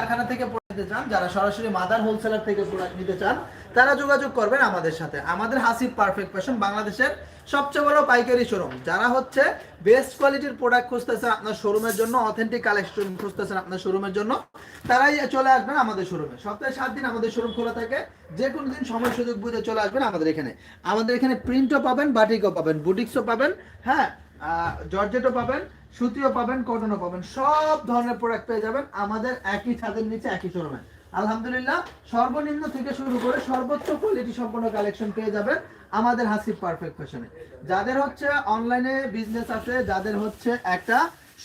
কারখানা থেকে নিতে চান, যারা সরাসরি মাদার হোলসেলার থেকে প্রোডাক্ট নিতে চান, তারা যোগাযোগ করবেন আমাদের সাথে। আমাদের হাসিব পারফেক্ট ফ্যাশন বাংলাদেশের সবচেয়ে বড় পাইকারি শোরুম যারা হচ্ছে বেস্ট কোয়ালিটির প্রোডাক্ট খুঁজতেছেন আপনার শোরুমের জন্য অথেন্টিক কালেকশন খুঁজতেছেন আপনার শোরুমের জন্য, তারাই চলে আসবেন আমাদের শোরুমে সপ্তাহে সাত দিন আমাদের শোরুম খোলা থাকে। যে কোনো দিন সময় সুযোগ বুঝে চলে আসবেন আমাদের এখানে। আমাদের এখানে প্রিন্টও পাবেন বাটিকও পাবেন বুটিক্সও পাবেন হ্যাঁ জর্জেটও পাবেন সুতিও পাবেন, কটনও পাবেন, সব ধরনের প্রোডাক্ট পেয়ে যাবেন। আমাদের একই ছাদের নিচে, একই শোরুমে আলহামদুলিল্লাহ, সর্বনিম্ন থেকে শুরু করে সর্বোচ্চ কোয়ালিটি সম্পন্ন কালেকশন পেয়ে যাবেন আমাদের হাসি পারফেক্ট ফ্যাশনে যাদের হচ্ছে অনলাইনে বিজনেস আছে, যাদের হচ্ছে একটা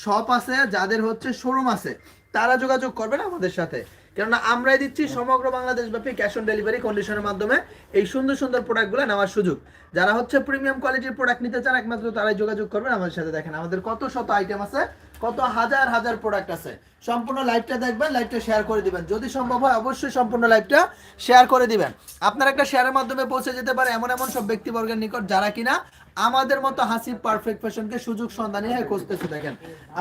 শপ আছে, যাদের হচ্ছে শোরুম আছে, তারা যোগাযোগ করবেন আমাদের সাথে। কেননা আমরাই দিচ্ছি সমগ্র বাংলাদেশ ব্যাপী ক্যাশ অন ডেলিভারি কন্ডিশনের মাধ্যমে এই সুন্দর সুন্দর প্রোডাক্টগুলো নেওয়ার সুযোগ। যারা হচ্ছে প্রিমিয়াম কোয়ালিটির প্রোডাক্ট নিতে চান, একমাত্র তারাই যোগাযোগ করবেন আমাদের সাথে দেখেন। আমাদের কত শত আইটেম আছে, কত হাজার হাজার প্রোডাক্ট আছে। সম্পূর্ণ লাইভটা দেখবেন লাইভটা শেয়ার করে দিবেন। যদি সম্ভব হয়, অবশ্যই সম্পূর্ণ লাইভটা শেয়ার করে দিবেন। আপনার একটা শেয়ারের মাধ্যমে পৌঁছে যেতে পারে এমন এমন সব ব্যক্তিবর্গের নিকট যারা কিনা আমাদের মতো হাসিব পারফেক্ট ফ্যাশনকে সুযোগ সন্ধানী হয়ে খুঁজতেছে দেখেন।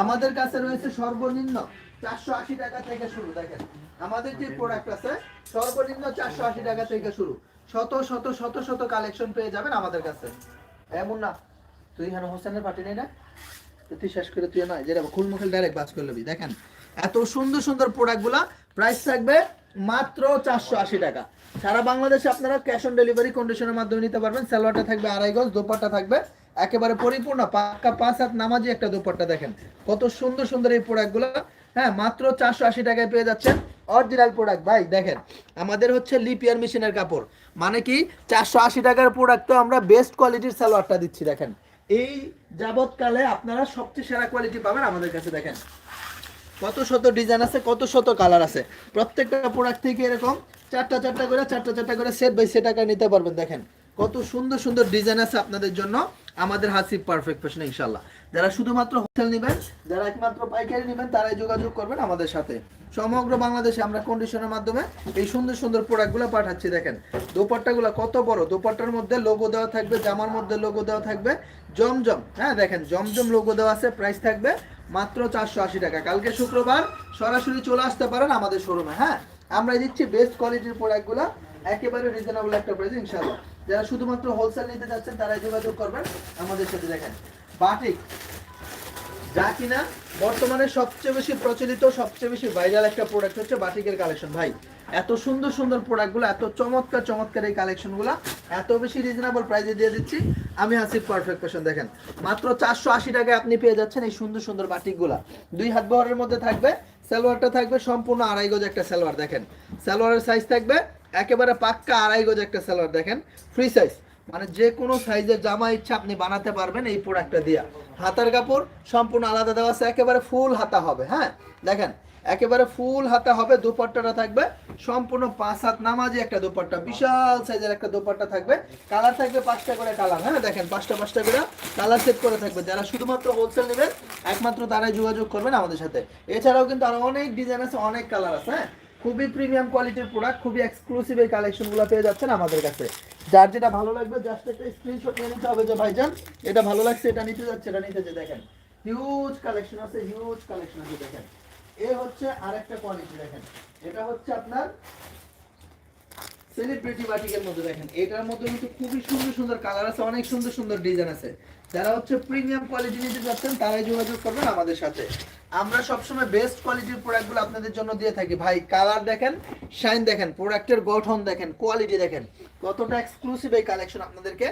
আমাদের কাছে রয়েছে সর্বনিম্ন চারশো আশি টাকা থেকে শুরু দেখেন। আমাদের যে প্রোডাক্ট আছে সর্বনিম্ন চারশো আশি টাকা থেকে শুরু। শত শত শত শত কালেকশন পেয়ে যাবেন আমাদের কাছে। এমন না তুই এখানে হোসেনের পার্টি নেই না? তুই শেষ করে তুই নয় যেটা খুল মুখেল ডাইরেক্ট বাজ করে লবি দেখেন। এত সুন্দর সুন্দর প্রোডাক্টগুলা প্রাইস থাকবে মাত্র চারশো আশি টাকা। সারা বাংলাদেশে আপনারা ক্যাশ অন ডেলিভারি কন্ডিশনের মাধ্যমে নিতে পারবেন। সালোয়ারটা থাকবে আড়াই গজ দোপাট্টা থাকবে। একেবারে পরিপূর্ণ পাক্কা পাঁচ হাত নামাজি একটা দোপাট্টা দেখেন। কত সুন্দর সুন্দর এই প্রোডাক্টগুলো হ্যাঁ মাত্র চারশো আশি টাকায় পেয়ে যাচ্ছেন অরিজিনাল প্রোডাক্ট ভাই, দেখেন, আমাদের হচ্ছে লিপিয়ার মেশিনের কাপড়। মানে কি, চারশো আশি টাকার প্রোডাক্ট তো আমরা বেস্ট কোয়ালিটির সালোয়ারটা দিচ্ছি, দেখেন। এই যাবৎকালে আপনারা সবচেয়ে সেরা কোয়ালিটি পাবেন আমাদের কাছে, দেখেন। কত শত ডিজাইন আছে, কত শত কালার আছে। প্রত্যেকটা প্রোডাক্ট থেকে এরকম চারটা চারটা করে, চারটা চারটা করে সেট বাই সেট আকারে নিতে পারবেন, দেখেন। কত সুন্দর সুন্দর ডিজাইন আছে আপনাদের জন্য। আমাদের হাসিব পারফেক্ট ফ্যাশন ইনশাল্লাহ যারা শুধুমাত্র হোটেল নেবেন, যারা একমাত্র পাইকারি নেবেন, তারাই যোগাযোগ করবেন আমাদের সাথে। সমগ্র বাংলাদেশে আমরা কন্ডিশনের মাধ্যমে এই সুন্দর সুন্দর প্রোডাক্টগুলো পাঠাচ্ছি, দেখেন। দোপাট্টাগুলো কত বড়, দোপাট্টার মধ্যে লোগো দেওয়া থাকবে, জামার মধ্যে লোগো দেওয়া থাকবে, জমজম হ্যাঁ দেখেন, জমজম লোগো দেওয়া আছে প্রাইস থাকবে মাত্র চারশো আশি টাকা। কালকে শুক্রবার সরাসরি চলে আসতে পারেন আমাদের শোরুমে হ্যাঁ? আমরা দিচ্ছি বেস্ট কোয়ালিটির প্রোডাক্টগুলো একেবারে রিজনেবল একটা প্রাইস ইনশাল্লাহ যারা শুধুমাত্র হোলসেল নিতে যাচ্ছেন, তারাই যোগাযোগ করবেন আমাদের সাথে, দেখেন। বাটিক, যা কিনা বর্তমানে সবচেয়ে বেশি প্রচলিত, সবচেয়ে বেশি ভাইরাল একটা প্রোডাক্ট হচ্ছে বাটিকের কালেকশন ভাই, এত সুন্দর সুন্দর প্রোডাক্টগুলো এত চমৎকার চমৎকার এই কালেকশনগুলো এত বেশি রিজনেবল প্রাইসে দিয়ে দিচ্ছি। আমি হাসিব পারফেক্ট দেখেন। মাত্র চারশো আশি টাকায় আপনি পেয়ে যাচ্ছেন এই সুন্দর সুন্দর বাটিকগুলা। দুই হাত বহরের মধ্যে থাকবে, সালোয়ারটা থাকবে, সম্পূর্ণ আড়াই গজ একটা সালোয়ার, দেখেন। সালোয়ারের সাইজ থাকবে একেবারে পাক্কা আড়াই গজ একটা সালোয়ার দেখেন? ফ্রি সাইজ মানে যে কোনো সাইজের জামা ইচ্ছা আপনি বানাতে পারবেন এই প্রোডাক্টটা দিয়া। হাতার কাপড় সম্পূর্ণ আলাদা দেওয়া আছে, একেবারে ফুল হাতা হবে হ্যাঁ? দেখেন, একেবারে ফুল হাতা হবে, দুপাট্টাটা থাকবে, সম্পূর্ণ পাঁচ হাত নামাজি একটা দুপাট্টা, বিশাল সাইজের একটা দুপাট্টা থাকবে। কালার থাকবে পাঁচটা করে কালার হ্যাঁ? দেখেন, পাঁচটা পাঁচটা করে কালার সেট করে থাকবে। যারা শুধুমাত্র হোলসেল নেবেন, একমাত্র তারাই যোগাযোগ করবেন আমাদের সাথে। এছাড়াও কিন্তু আরও অনেক ডিজাইন আছে, অনেক কালার আছে হ্যাঁ? খুবই প্রিমিয়াম কোয়ালিটির প্রোডাক্ট খুবই এক্সক্লুসিভ এই কালেকশনগুলো পেয়ে যাচ্ছেন আমাদের কাছে। যার যেটা ভালো লাগবে জাস্ট একটা স্ক্রিনশট নিয়ে নিতে হবে যে, ভাইজান, এটা ভালো লাগছে, এটা নিতে যাচ্ছে, এটা নিতে যে দেখেন হিউজ কালেকশন আছে হিউজ কালেকশন আছে, দেখেন। এ হচ্ছে আরেকটা কোয়ালিটি দেখেন। এটা হচ্ছে আপনার সেলিব্রিটি বাটিকের মধ্যে দেখেন, এটার মধ্যে কিন্তু খুবই সুন্দর সুন্দর কালার আছে, অনেক সুন্দর সুন্দর ডিজাইন আছে। যারা হচ্ছে প্রিমিয়াম কোয়ালিটি নিতে যাচ্ছেন তারাই যোগাযোগ করবেন আমাদের সাথে। আমরা সবসময় বেস্ট কোয়ালিটির প্রোডাক্টগুলো আপনাদের জন্য দিয়ে থাকি। ভাই কালার দেখেন শাইন দেখেন প্রোডাক্টের গঠন দেখেন কোয়ালিটি দেখেন। কতটা এক্সক্লুসিভ এই কালেকশন আপনাদেরকে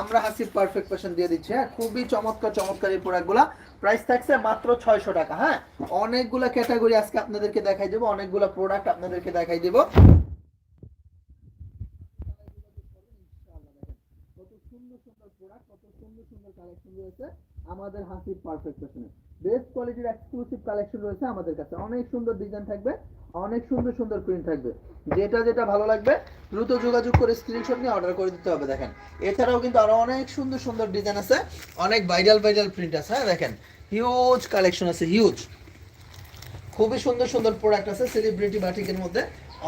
আমরা হাসিব পারফেক্ট ফ্যাশন দিয়ে দিচ্ছি। হ্যাঁ খুবই চমৎকার চমৎকার এই প্রোডাক্টগুলো প্রাইস থাকছে মাত্র ছয়শো টাকা। হ্যাঁ অনেকগুলো ক্যাটাগরি আজকে আপনাদেরকে দেখাই দেবো, অনেকগুলো প্রোডাক্ট আপনাদেরকে দেখাই দেবো কত সুন্দর সুন্দর প্রোডাক্ট কত সুন্দর সুন্দর কালেকশন রয়েছে আমাদের হাসিব পারফেক্ট ফ্যাশনে বেস্ট কোয়ালিটির এক্সক্লুসিভ কালেকশন রয়েছে আমাদের কাছে। অনেক সুন্দর ডিজাইন থাকবে, অনেক সুন্দর সুন্দর প্রিন্ট থাকবে। যেটা যেটা ভালো লাগবে, দ্রুত যোগাযোগ করে স্ক্রিনশট নিয়ে অর্ডার করে দিতে হবে, দেখেন। এছাড়াও কিন্তু আরও অনেক সুন্দর সুন্দর ডিজাইন আছে, অনেক ভাইরাল ভাইরাল প্রিন্ট আছে হ্যাঁ দেখেন। হিউজ কালেকশন আছে হিউজ খুবই সুন্দর সুন্দর প্রোডাক্ট আছে সেলিব্রিটি বাটিকের মধ্যে।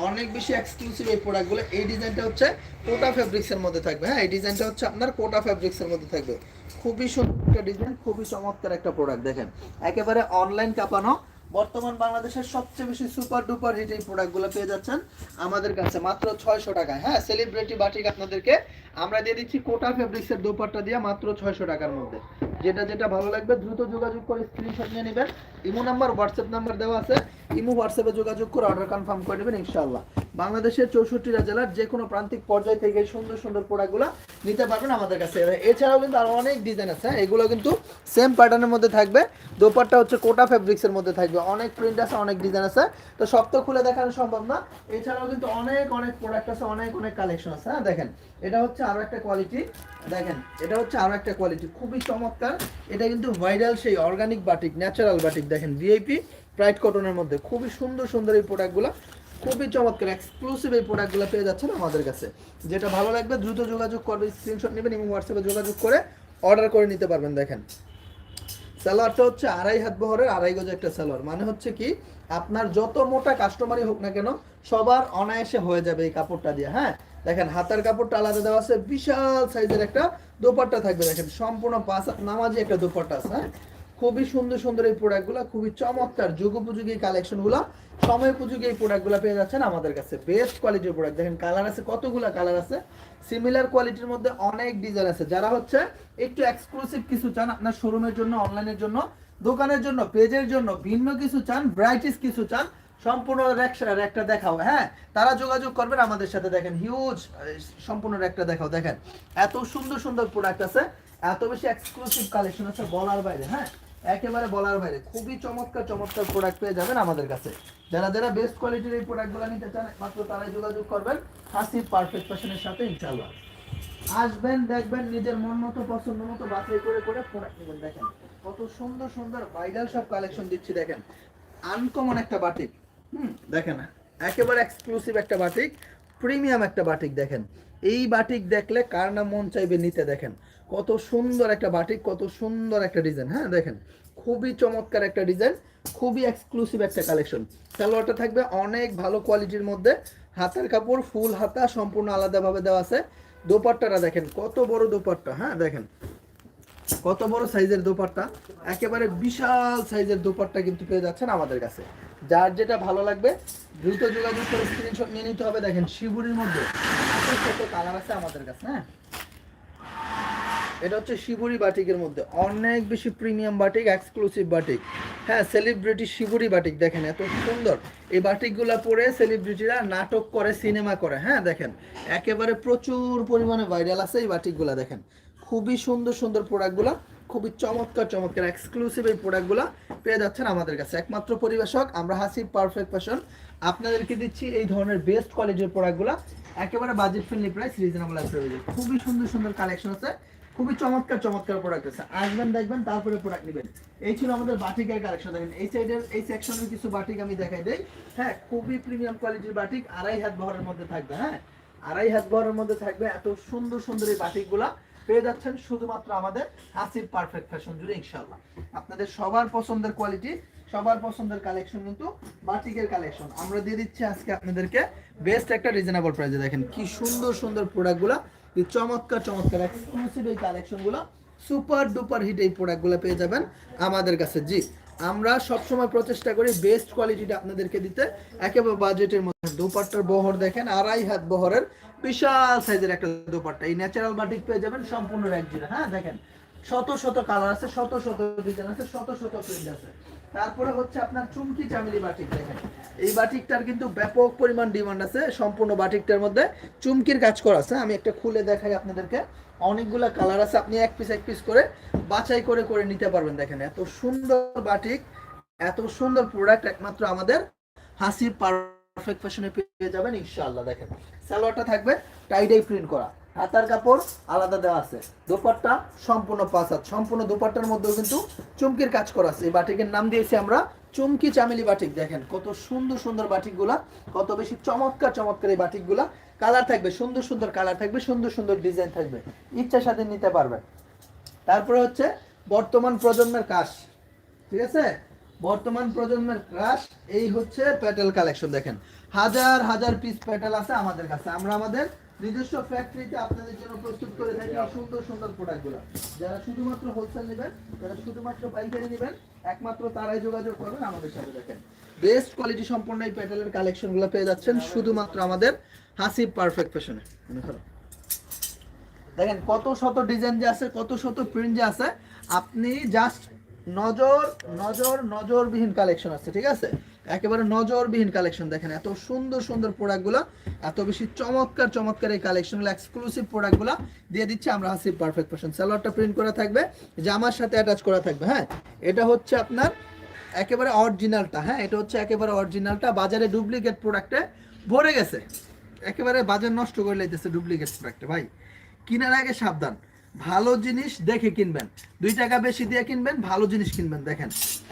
অনেক বেশি এক্সক্লুসিভ এই প্রোডাক্টগুলো এই ডিজাইনটা হচ্ছে কোটা ফ্যাব্রিক্স এর মধ্যে থাকবে হ্যাঁ এই ডিজাইনটা হচ্ছে আপনার কোটা ফ্যাব্রিক্স এর মধ্যে থাকবে। খুবই সুন্দর। একটা ডিজাইন খুবই চমৎকার একটা প্রোডাক্ট দেখেন। একেবারে অনলাইন কাঁপানো। বর্তমান বাংলাদেশের সবচেয়ে বেশি সুপার ডুপার হিট এই প্রোডাক্টগুলো পেয়ে যাচ্ছেন আমাদের কাছে, মাত্র ছয়শো টাকায়। হ্যাঁ সেলিব্রিটি বাটিক আপনাদেরকে আমরা দিয়ে দিচ্ছি কোটা ফেব্রিক্সের দোপাট্টা দিয়ে মাত্র ছয়শো টাকার মধ্যে। যেটা যেটা ভালো লাগবে, দ্রুত যোগাযোগ করে স্ক্রিনশট নিয়ে নেবেন। ইমো নাম্বার হোয়াটসঅ্যাপ নাম্বার দেওয়া আছে। ইমো হোয়াটসঅ্যাপে যোগাযোগ করে অর্ডার কনফার্ম করে নেবেন, ইনশাআল্লাহ। বাংলাদেশের চৌষট্টিটা জেলার যে কোনো প্রান্তিক পর্যায় থেকে সুন্দর সুন্দর প্রোডাক্টগুলো নিতে পারবেন আমাদের কাছে। এছাড়াও কিন্তু আরও অনেক ডিজাইন আছে হ্যাঁ? এগুলো কিন্তু সেম প্যাটার্নের মধ্যে থাকবে। দোপাট্টা হচ্ছে কোটা ফেব্রিক্সের মধ্যে থাকবে। অনেক প্রিন্ট আছে, অনেক ডিজাইন আছে। তো সব তো খুলে দেখানো সম্ভব না। এছাড়াও কিন্তু অনেক অনেক প্রোডাক্ট আছে, অনেক অনেক কালেকশন আছে হ্যাঁ? দেখেন, এটা হচ্ছে আরও একটা কোয়ালিটি দেখেন, এটা হচ্ছে আরও একটা কোয়ালিটি খুবই চমৎকার। এটা কিন্তু ভাইরাল সেই অর্গানিক বাটিক ন্যাচারাল বাটিক দেখেন ভিআইপি প্রাইড কটনের মধ্যে। খুবই সুন্দর সুন্দর এই প্রোডাক্টগুলো খুবই চমৎকার এক্সক্লুসিভ এই প্রোডাক্টগুলো পেয়ে যাচ্ছেন আমাদের কাছে। যেটা ভালো লাগবে, দ্রুত যোগাযোগ করবে স্ক্রিনশট নেবেন এবং হোয়াটসঅ্যাপে যোগাযোগ করে অর্ডার করে নিতে পারবেন, দেখেন। সালোয়ারটা হচ্ছে আড়াই হাত বহরের, আড়াই গজ একটা সালোয়ার। মানে হচ্ছে কি, আপনার যত মোটা কাস্টমারই হোক না কেন, সবার অনায়াসে হয়ে যাবে এই কাপড়টা দিয়ে হ্যাঁ? দেখেন, হাতার কাপড়টা আলাদা দেওয়া আছে, বিশাল সাইজের একটা দোপাট্টা থাকবে। দেখেন, সম্পূর্ণ পাঁচ নামাজি একটা দোপাট্টা আছে হ্যাঁ? খুবই সুন্দর সুন্দর এই প্রোডাক্টগুলো, খুবই চমৎকার যুগোপযোগী কালেকশনগুলো সময় উপযোগী এই প্রোডাক্টগুলো পেয়ে যাচ্ছেন আমাদের কাছে। বেস্ট কোয়ালিটির প্রোডাক্ট। দেখেন, কালার আছে, কতগুলা কালার আছে? সিমিলার কোয়ালিটির মধ্যে অনেক ডিজাইন আছে। যারা হচ্ছে একটু এক্সক্লুসিভ কিছু চান, আপনার শোরুমের জন্য অনলাইনের জন্য, দোকানের জন্য পেজের জন্য, ভিন্ন কিছু চান ব্রাইটিস কিছু চান সম্পূর্ণ র্যাকটা দেখাও হ্যাঁ? তারা যোগাযোগ করবেন আমাদের সাথে, দেখেন হিউজ সম্পূর্ণ র্যাকটা দেখাও, দেখেন। এত সুন্দর সুন্দর প্রোডাক্ট আছে, এত বেশি এক্সক্লুসিভ কালেকশন আছে বলার বাইরে হ্যাঁ? একেবারে বলার বাইরে। খুবই চমৎকার চমৎকার প্রোডাক্ট পেয়ে যাবেন আমাদের কাছে। যারা যারা বেস্ট কোয়ালিটির এই প্রোডাক্টগুলো নিতে চান, মাত্র তারাই যোগাযোগ করবেন। হাসি পারফেক্ট ফ্যাশনের সাথে, ইনশাআল্লাহ। আসবেন, দেখবেন, নিজের মন মতো, পছন্দ মতো, বাছাই করে করে প্রোডাক্ট নেবেন, দেখেন। কত সুন্দর সুন্দর ভাইরাল সব কালেকশন দিচ্ছি, দেখেন। আনকমন একটা বাটিক হুম। দেখেন, একেবারে এক্সক্লুসিভ একটা বাটিক প্রিমিয়াম একটা বাটিক দেখেন। এই বাটিক দেখলে কার না মন চাইবে নিতে দেখেন। কত সুন্দর একটা বাটিক, কত সুন্দর একটা ডিজাইন হ্যাঁ দেখেন। খুবই চমৎকার একটা ডিজাইন খুবই এক্সক্লুসিভ একটা কালেকশন সালোয়ারটা থাকবে অনেক ভালো কোয়ালিটির মধ্যে। হাতের কাপড় ফুল হাতা, সম্পূর্ণ আলাদাভাবে দেওয়া আছে। দোপাট্টাটা দেখেন, কত বড় দোপাট্টা হ্যাঁ দেখেন। কত বড় সাইজের দোপাট্টা, একেবারে বিশাল সাইজের দোপাট্টা কিন্তু পেয়ে যাচ্ছেন আমাদের কাছে। যার যেটা ভালো লাগবে, দ্রুত যোগাযোগ করে স্ক্রিনশট নিয়ে নিতে হবে। দেখেন, শিবুরির মধ্যে কত কালার আছে আমাদের কাছে হ্যাঁ? এটা হচ্ছে শিবুরি বাটিকের মধ্যে। অনেক বেশি প্রিমিয়াম বাটিক এক্সক্লুসিভ বাটিক হ্যাঁ সেলিব্রিটি শিবুরি বাটিক দেখেন এত সুন্দর। এই বাটিকগুলো পরে সেলিব্রিটিরা নাটক করে সিনেমা করে হ্যাঁ দেখেন। একেবারে প্রচুর পরিমাণে ভাইরাল আছে এই বাটিকগুলো দেখেন। খুবই সুন্দর সুন্দর প্রোডাক্টগুলো খুবই চমৎকার চমৎকার এক্সক্লুসিভ এই প্রোডাক্টগুলো পেয়ে যাচ্ছেন আমাদের কাছে। একমাত্র পরিবেশক, আমরা হাসি পারফেক্ট ফ্যাশন আপনাদেরকে দিচ্ছি এই ধরনের বেস্ট কোয়ালিটির প্রোডাক্টগুলো একেবারে বাজেট ফ্রেন্ডলি প্রাইস রিজনেবল প্রাইসে খুবই সুন্দর সুন্দর কালেকশন আছে। খুবই চমৎকার চমৎকার প্রোডাক্ট আছে। আসবেন, দেখবেন, তারপরে প্রোডাক্ট নেবেন। এই ছিল আমাদের বাটিকের কালেকশন দেখেন, এই সাইডের এই সেকশনের কিছু বাটিক আমি দেখাই দেই। হ্যাঁ খুবই প্রিমিয়াম কোয়ালিটির বাটিক আড়াই হাত বহরের মধ্যে থাকবে হ্যাঁ? আড়াই হাত বহরের মধ্যে থাকবে এত সুন্দর সুন্দর এই বাটিকগুলা পেয়ে যাচ্ছেন শুধুমাত্র আমাদের হাসির পারফেক্ট ফ্যাশন জুড়ে ইনশাল্লাহ আপনাদের সবার পছন্দের কোয়ালিটি সবার পছন্দের কালেকশন কিন্তু বাটিকের কালেকশন আমরা দিয়ে দিচ্ছি আজকে আপনাদেরকে বেস্ট একটা রিজনেবল প্রাইসে দেখেন কি সুন্দর সুন্দর প্রোডাক্টগুলো চমৎকার চমৎকার এক্সক্লুসিভ এই কালেকশনগুলো সুপার ডুপার হিট এই প্রোডাক্টগুলো পেয়ে যাবেন আমাদের কাছে। জি, আমরা সবসময় প্রচেষ্টা করি বেস্ট কোয়ালিটিটা আপনাদেরকে দিতে। একেবারে বাজেটের মধ্যে। দোপাট্টার বহর দেখেন, আড়াই হাত বহরের বিশাল সাইজের একটা দোপাট্টা। এই ন্যাচারাল বাটিক পেয়ে যাবেন সম্পূর্ণ এক জিরা হ্যাঁ দেখেন, শত শত কালার আছে, শত শত ডিজাইন আছে, শত শত প্রিন্ট আছে। তারপরে হচ্ছে আপনার চুমকি চামেলি বাটিক দেখেন। এই বাটিকটার কিন্তু ব্যাপক পরিমাণ ডিমান্ড আছে, সম্পূর্ণ বাটিকটার মধ্যে চুমকির কাজ করা আছে। আমি একটা খুলে দেখাই আপনাদেরকে। অনেকগুলা কালার আছে, আপনি এক পিস এক পিস করে বাছাই করে করে নিতে পারবেন, দেখেন। এত সুন্দর বাটিক এত সুন্দর প্রোডাক্ট একমাত্র আমাদের হাসির পারফেক্ট ফ্যাশনে পেয়ে যাবেন, ইনশাআল্লাহ, দেখেন। সালোয়ারটা থাকবে টাইডাই প্রিন্ট করা। হাতার কাপড় আলাদা দেওয়া আছে। দোপাট্টা সম্পূর্ণ পাঁচ হাত। সম্পূর্ণ দোপাট্টার মধ্যেও কিন্তু চুমকির কাজ করা আছে। এই বাটিকের নাম দিয়েছি আমরা চুমকি চামেলি বাটিক। দেখেন, কত সুন্দর সুন্দর বাটিকগুলা, কত বেশি চমৎকার চমৎকার এই বাটিকগুলা। কালার থাকবে সুন্দর সুন্দর কালার থাকবে, সুন্দর সুন্দর ডিজাইন থাকবে। ইচ্ছা সাথে নিতে পারবেন। তারপরে হচ্ছে বর্তমান প্রজন্মের কাশ ঠিক আছে? বর্তমান প্রজন্মের ক্রাশ এই হচ্ছে প্যাটেল কালেকশন দেখেন। হাজার হাজার পিস প্যাটেল আছে আমাদের কাছে। আমরা আমাদের নিজস্ব ফ্যাক্টরিতে আপনাদের জন্য প্রস্তুত করে থাকি সুন্দর সুন্দর প্রোডাক্টগুলো যারা শুধুমাত্র হোলসেল নেবেন, যারা শুধুমাত্র পাইকারি নেবেন, একমাত্র তারাই যোগাযোগ করবেন আমাদের সাথে দেখেন। বেস্ট কোয়ালিটি সম্পন্ন এই প্যাটেলের কালেকশনগুলো পেয়ে যাচ্ছেন শুধুমাত্র আমাদের হাসিব পারফেক্ট ফ্যাশনে দেখেন কত শত ডিজাইন যে আছে, কত শত প্রিন্ট যে আছে, আপনি জাস্ট নজর নজর, নজরবিহীন কালেকশন আছে, ঠিক আছে? একেবারে নজরবিহীন কালেকশন দেখেন, এত সুন্দর সুন্দর প্রোডাক্টগুলো এত বেশি চমৎকার চমৎকার এই কালেকশনগুলো এক্সক্লুসিভ প্রোডাক্টগুলো দিয়ে দিচ্ছি, আমরা হাসিব পারফেক্ট ফ্যাশন সালোয়ারটা প্রিন্ট করা থাকবে, জামার সাথে অ্যাটাচ করা থাকবে হ্যাঁ? এটা হচ্ছে আপনার একেবারে অরিজিনালটা হ্যাঁ? এটা হচ্ছে একেবারে অরিজিনালটা বাজারে ডুপ্লিকেট প্রোডাক্টে ভরে গেছে। একেবারে বাজার নষ্ট করে লাইতেছে ডুপ্লিকেট প্রোডাক্টে ভাই। কেনার আগে সাবধান। ভালো জিনিস দেখে কিনবেন। দুই টাকা বেশি দিয়ে কিনবেন, ভালো জিনিস কিনবেন। দেখেন,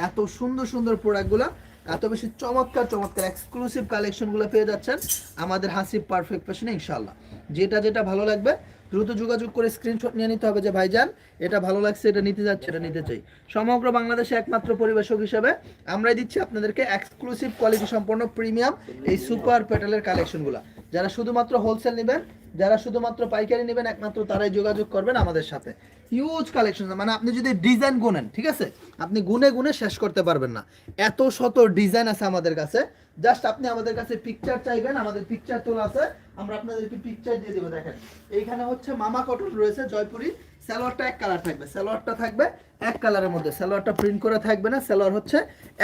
এত সুন্দর সুন্দর প্রোডাক্টগুলো, এত বেশি চমৎকার চমৎকার এক্সক্লুসিভ কালেকশনগুলো পেয়ে যাচ্ছেন আমাদের হাসি পারফেক্ট ফ্যাশনে ইনশাল্লাহ যেটা যেটা ভালো লাগবে দ্রুত যোগাযোগ করে স্ক্রিনশট নিয়ে নিতে হবে যে, ভাইজান, এটা ভালো লাগছে, এটা নিতে যাচ্ছে, এটা নিতে চাই। সমগ্র বাংলাদেশে একমাত্র পরিবেশক হিসেবে আমরাই দিচ্ছি আপনাদেরকে এক্সক্লুসিভ কোয়ালিটি সম্পন্ন প্রিমিয়াম এই সুপার পেটালের কালেকশনগুলো যারা শুধুমাত্র হোলসেল নেবেন, যারা শুধুমাত্র পাইকারি নেবেন, একমাত্র তারাই যোগাযোগ করবেন আমাদের সাথে। হিউজ কালেকশন মানে আপনি যদি ডিজাইন গুনেন, ঠিক আছে? আপনি গুনে গুনে শেষ করতে পারবেন না। এত শত ডিজাইন আছে আমাদের কাছে। জাস্ট আপনি আমাদের কাছে পিকচার চাইবেন, আমাদের পিকচার তোলা আছে। আমরা আপনাদেরকে পিকচার দিয়ে দেবো, দেখেন। এইখানে হচ্ছে মামা কটন রয়েছে, জয়পুরি। সালোয়ারটা এক কালার থাকবে। সালোয়ারটা থাকবে এক কালারের মধ্যে। সালোয়ারটা প্রিন্ট করা থাকবে না সালোয়ার হচ্ছে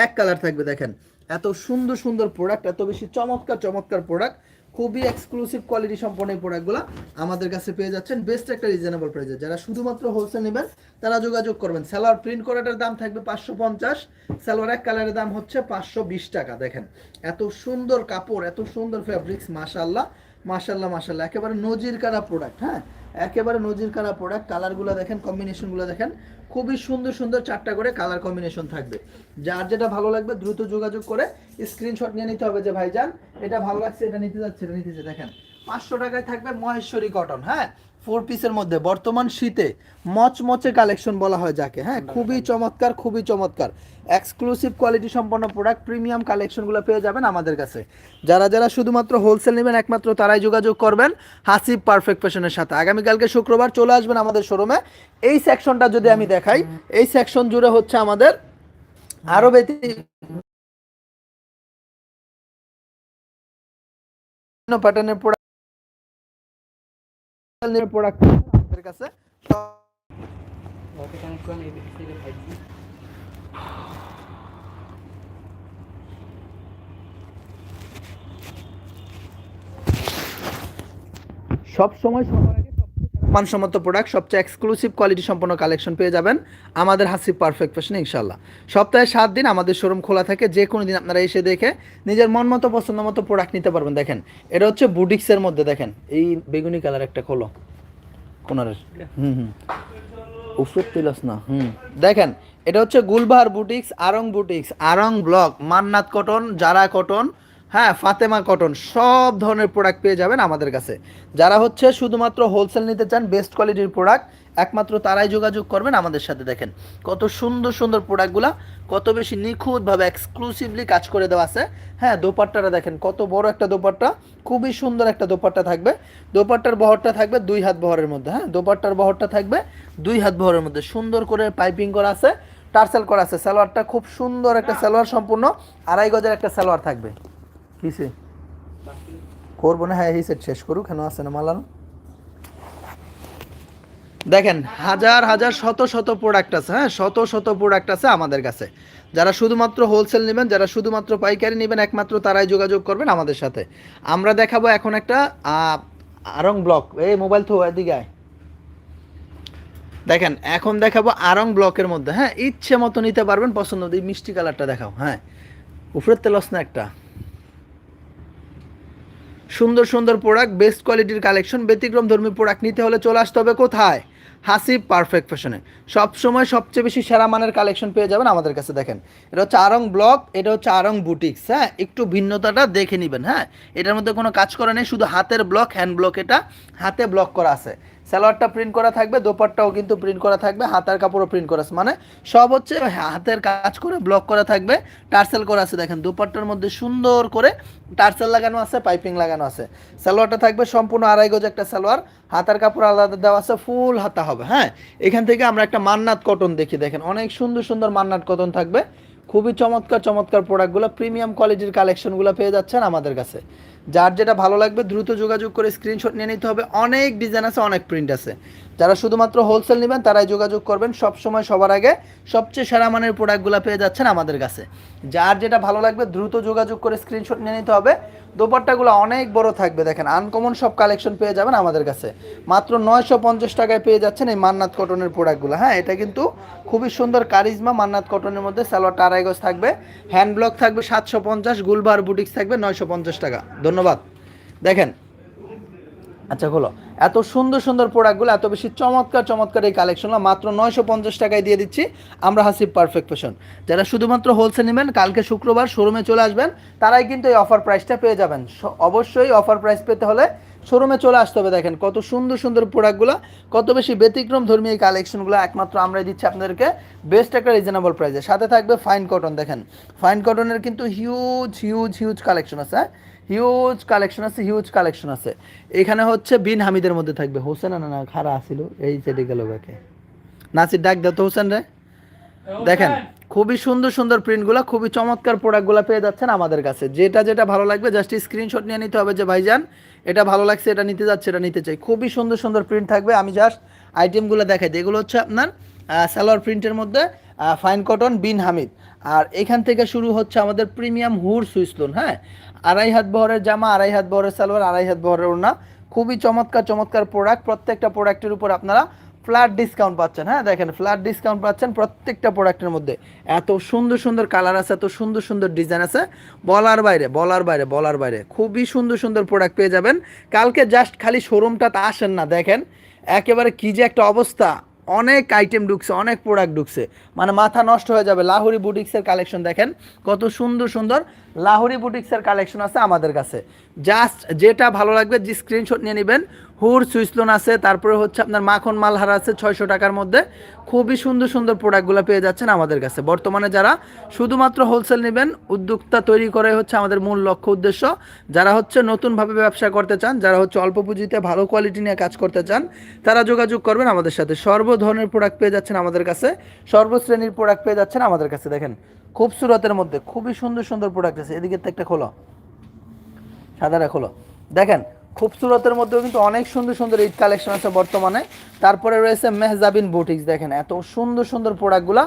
এক কালার থাকবে, দেখেন। এত সুন্দর সুন্দর প্রোডাক্ট এত বেশি চমৎকার চমৎকার প্রোডাক্ট খুবই এক্সক্লুসিভ কোয়ালিটি সম্পন্ন এই প্রোডাক্টগুলো আমাদের কাছে পেয়ে যাচ্ছেন বেস্ট একটা রিজনেবল প্রাইসে যারা শুধুমাত্র হোলসেল নেবেন, তারা যোগাযোগ করবেন। সালোয়ার প্রিন্ট করাটার দাম থাকবে পাঁচশো পঞ্চাশ সালোয়ার এক কালারের দাম হচ্ছে পাঁচশো বিশ টাকা, দেখেন। এত সুন্দর কাপড়, এত সুন্দর ফ্যাব্রিক্স মাশাল্লাহ মাশাল্লাহ মাশাল্লাহ একেবারে নজির কারা প্রোডাক্ট হ্যাঁ? একেবারে নজির কারা প্রোডাক্ট কালারগুলো দেখেন কম্বিনেশনগুলো দেখেন। খুবই সুন্দর সুন্দর চারটা করে কালার কম্বিনেশন থাকবে যার যেটা ভালো লাগবে দ্রুত যোগাযোগ করে স্ক্রিনশট নিয়ে নিতে হবে যে ভাইজান, এটা ভালো লাগছে, এটা নিতে যাচ্ছে, এটা নিতে। দেখেন, পাঁচশো টাকায় থাকবে মহেশ্বরী কটন হ্যাঁ ফোর পিসের মধ্যে। বর্তমান শীতে মচমচে কালেকশন বলা হয় যাকে হ্যাঁ? খুবই চমৎকার খুবই চমৎকার। এক্সক্লুসিভ কোয়ালিটি সম্পন্ন প্রোডাক্ট প্রিমিয়াম কালেকশনগুলো পেয়ে যাবেন আমাদের কাছে। যারা যারা শুধুমাত্র হোলসেল নেবেন একমাত্র তারাই যোগাযোগ করবেন হাসিব পারফেক্ট ফ্যাশনের সাথে। আগামীকালকে শুক্রবার চলে আসবেন আমাদের শোরুমে এই সেকশনটা যদি আমি দেখাই এই সেকশন জুড়ে হচ্ছে আমাদের আরও ব্যতি প্যাটার্নের প্রোডাক্ট প্রোডাক্ট আমাদের কাছে। সব সময় সবার আগে মানসম্মত প্রোডাক্ট সবচেয়ে এক্সক্লুসিভ কোয়ালিটি সম্পন্ন কালেকশন পেয়ে যাবেন আমাদের হাসিব পারফেক্ট ফ্যাশনে ইনশাল্লাহ সপ্তাহে সাত দিন আমাদের শোরুম খোলা থাকে, যে কোনো দিন আপনারা এসে দেখে নিজের মন মতো, পছন্দ মতো প্রোডাক্ট নিতে পারবেন। দেখেন, এটা হচ্ছে বুটিক্সের মধ্যে, দেখেন, এই বেগুনি কালার একটা খোলো, কোনারের। হুম হুম। তিলাস না, হুম। দেখেন, এটা হচ্ছে Gulbahar boutiques Aarong boutiques Aarong block Mannat cotton Zara cotton হ্যাঁ ফাতেমা কটন, সব ধরনের প্রোডাক্ট পেয়ে যাবেন আমাদের কাছে। যারা হচ্ছে শুধুমাত্র হোলসেল নিতে চান বেস্ট কোয়ালিটির প্রোডাক্ট একমাত্র তারাই যোগাযোগ করবেন আমাদের সাথে দেখেন। কত সুন্দর সুন্দর প্রোডাক্টগুলো কত বেশি নিখুঁতভাবে এক্সক্লুসিভলি কাজ করে দেওয়া আছে। হ্যাঁ দোপাট্টাটা দেখেন, কত বড় একটা দোপাট্টা, খুবই সুন্দর একটা দোপাট্টা থাকবে। দোপাট্টার বহরটা থাকবে দুই হাত বহরের মধ্যে হ্যাঁ দোপাট্টার বহরটা থাকবে দুই হাত বহরের মধ্যে। সুন্দর করে পাইপিং করা আছে, টার্সেল করা আছে, সালোয়ারটা খুব সুন্দর একটা সালোয়ার সম্পূর্ণ, আড়াই গজের একটা সালোয়ার থাকবে। কিসে? করব না হ্যাঁ এই সেট শেষ করুক, কেন আছে না মালানো? দেখেন, হাজার হাজার, শত শত প্রোডাক্ট আছে হ্যাঁ শত শত প্রোডাক্ট আছে আমাদের কাছে। যারা শুধুমাত্র হোলসেল নেবেন, যারা শুধুমাত্র পাইকারি নেবেন, একমাত্র তারাই যোগাযোগ করবেন আমাদের সাথে। আমরা দেখাবো এখন একটা আরং ব্লক এই মোবাইল তো এদিকে দেখেন, এখন দেখাবো আরং ব্লকের মধ্যে হ্যাঁ ইচ্ছে মতো নিতে পারবেন, পছন্দ এই মিষ্টি কালারটা দেখাও হ্যাঁ। উপরের তেলস না একটা। সুন্দর সুন্দর প্রোডাক্ট বেস্ট কোয়ালিটির কালেকশন ব্যতিক্রম ধর্মী প্রোডাক্ট নিতে হলে চলে আসতে হবে কোথায়? হাসি পারফেক্ট ফ্যাশনে সবসময় সবচেয়ে বেশি সেরা মানের কালেকশন পেয়ে যাবেন আমাদের কাছে, দেখেন। এটা হচ্ছে আরং ব্লক এটা হচ্ছে আরং বুটিক্স হ্যাঁ? একটু ভিন্নতাটা দেখে নেবেন হ্যাঁ? এটার মধ্যে কোনো কাজ করা নেই, শুধু হাতের ব্লক হ্যান্ড ব্লক এটা হাতে ব্লক করা আছে। সালোয়ারটা প্রিন্ট করা থাকবে, দোপাট্টাও কিন্তু প্রিন্ট করা থাকবে, হাতার কাপড়ও প্রিন্ট করা আছে। মানে সব হচ্ছে হাতের কাজ করে ব্লক করা থাকবে, টার্সেল করা আছে দেখেন দোপারটার মধ্যে সুন্দর করে টার্সেল লাগানো আছে, পাইপিং লাগানো আছে। সালোয়ারটা থাকবে সম্পূর্ণ আড়াই গজ একটা সালোয়ার, হাতার কাপড় আলাদা দেওয়া আছে, ফুল হাতা হবে হ্যাঁ? এখান থেকে আমরা একটা মান্নাত কটন দেখি, দেখেন, অনেক সুন্দর সুন্দর মান্নাত কটন থাকবে। খুবই চমৎকার চমৎকার প্রোডাক্টগুলো প্রিমিয়াম কোয়ালিটির কালেকশনগুলো পেয়ে যাচ্ছেন আমাদের কাছে। যার যেটা ভালো লাগবে, দ্রুত যোগাযোগ করে স্ক্রিনশট নিয়ে নিতে হবে। অনেক ডিজাইন আছে, অনেক প্রিন্ট আছে। যারা শুধুমাত্র হোলসেল নেবেন, তারাই যোগাযোগ করবেন। সব সময় সবার আগে সবচেয়ে সেরা মানের প্রোডাক্টগুলো পেয়ে যাচ্ছেন আমাদের কাছে। যার যেটা ভালো লাগবে, দ্রুত যোগাযোগ করে স্ক্রিনশট নিয়ে নিতে হবে। দোপাট্টাগুলো অনেক বড় থাকবে, দেখেন আনকমন সব কালেকশন পেয়ে যাবেন আমাদের কাছে। মাত্র নয়শো পঞ্চাশ টাকায় পেয়ে যাচ্ছেন এই মান্নাত কটনের প্রোডাক্টগুলো হ্যাঁ এটা কিন্তু খুবই সুন্দর কারিজমা মান্নাত কটনের মধ্যে স্যালোয়ার টারাইগজ গজ থাকবে হ্যান্ড ব্লক থাকবে সাতশো পঞ্চাশ, গুলবার বুটিক্স থাকবে নয়শো পঞ্চাশ টাকা। ধন্যবাদ। দেখেন আচ্ছা হলো এত সুন্দর সুন্দর প্রোডাক্টগুলো এত বেশি চমৎকার চমৎকার এই কালেকশনগুলো মাত্র নয়শো পঞ্চাশ টাকায় দিয়ে দিচ্ছি। আমরা হাসিব পারফেক্ট ফ্যাশন যারা শুধুমাত্র হোলসেল নেবেন, কালকে শুক্রবার শোরুমে চলে আসবেন, তারাই কিন্তু এই অফার প্রাইসটা পেয়ে যাবেন। অবশ্যই অফার প্রাইস পেতে হলে শোরুমে চলে আসতে হবে, দেখেন। কত সুন্দর সুন্দর প্রোডাক্টগুলো কত বেশি ব্যতিক্রম ধর্মী এই কালেকশনগুলো একমাত্র আমরাই দিচ্ছি আপনাদেরকে। বেস্ট একটা রিজনেবল প্রাইসে সাথে থাকবে ফাইন কটন দেখেন। ফাইন কটনের কিন্তু হিউজ হিউজ হিউজ কালেকশন আছে হ্যাঁ? হিউজ কালেকশন আছে হিউজ কালেকশন আছে। এখানে হচ্ছে বিন হামিদের মধ্যে থাকবে। হোসেন না না খারা আসিল এই সেটি গেল বাকে নাসির ডাক দাও তো হোসেন রে। দেখেন খুবই সুন্দর সুন্দর প্রিন্টগুলো খুবই চমৎকার প্রোডাক্টগুলো পেয়ে যাচ্ছেন আমাদের কাছে। যেটা যেটা ভালো লাগবে জাস্ট স্ক্রিনশট নিয়ে নিতে হবে যে ভাইজান এটা ভালো লাগছে এটা নিতে যাচ্ছে এটা নিতে চাই। খুবই সুন্দর সুন্দর প্রিন্ট থাকবে। আমি জাস্ট আইটেমগুলো দেখাই দিই। এগুলো হচ্ছে আপনার সালোয়ার প্রিন্টের মধ্যে ফাইন কটন বিন হামিদ। আর এখান থেকে শুরু হচ্ছে আমাদের প্রিমিয়াম হুর সুইসলুন হ্যাঁ? আড়াই হাত বহরের জামা, আড়াই হাত বহরের সালোয়ার, আড়াই হাত বহরের ওড়না। খুবই চমৎকার চমৎকার প্রোডাক্ট প্রত্যেকটা প্রোডাক্টের উপর আপনারা ফ্ল্যাট ডিসকাউন্ট পাচ্ছেন। হ্যাঁ দেখেন ফ্ল্যাট ডিসকাউন্ট পাচ্ছেন প্রত্যেকটা প্রোডাক্টের মধ্যে। এত সুন্দর সুন্দর কালার আছে, এত সুন্দর সুন্দর ডিজাইন আছে। বলার বাইরে বলার বাইরে বলার বাইরে। খুবই সুন্দর সুন্দর প্রোডাক্ট পেয়ে যাবেন। কালকে জাস্ট খালি শোরুমটাতে আসেন না, দেখেন। একেবারে কি যে একটা অবস্থা। অনেক আইটেম ঢুকছে, অনেক প্রোডাক্ট ঢুকছে। মানে মাথা নষ্ট হয়ে যাবে। লাহুরি বুটিক্সের কালেকশন দেখেন। কত সুন্দর সুন্দর। লাহুরি বুটিক্সের কালেকশন আছে আমাদের কাছে। জাস্ট যেটা ভালো লাগবে, যে স্ক্রিনশট নিয়ে নেবেন। হুর সুইসলোন আছে, তারপরে হচ্ছে আপনার মাখন মালহার আছে ছয়শো টাকার মধ্যে। খুবই সুন্দর সুন্দর প্রোডাক্টগুলো পেয়ে যাচ্ছেন আমাদের কাছে। বর্তমানে যারা শুধুমাত্র হোলসেল নেবেন, উদ্যোক্তা তৈরি করে হচ্ছে আমাদের মূল লক্ষ্য, উদ্দেশ্য। যারা হচ্ছে নতুনভাবে ব্যবসা করতে চান, যারা হচ্ছে অল্প পুঁজিতে ভালো কোয়ালিটি নিয়ে কাজ করতে চান, তারা যোগাযোগ করবেন আমাদের সাথে। সর্ব ধরনের প্রোডাক্ট পেয়ে যাচ্ছেন আমাদের কাছে। সর্বশ্রেণীর প্রোডাক্ট পেয়ে যাচ্ছেন আমাদের কাছে, দেখেন। খুব সুরতের মধ্যে, খুবই সুন্দর সুন্দর প্রোডাক্ট আছে। এদিকে তো একটা খোলো। সাদারা খোলো। দেখেন খুবসুরতের মধ্যেও কিন্তু অনেক সুন্দর সুন্দর ঈদ কালেকশন আছে বর্তমানে। তারপরে রয়েছে মেহজাবিন বুটিক্স দেখেন, এত সুন্দর সুন্দর প্রোডাক্টগুলো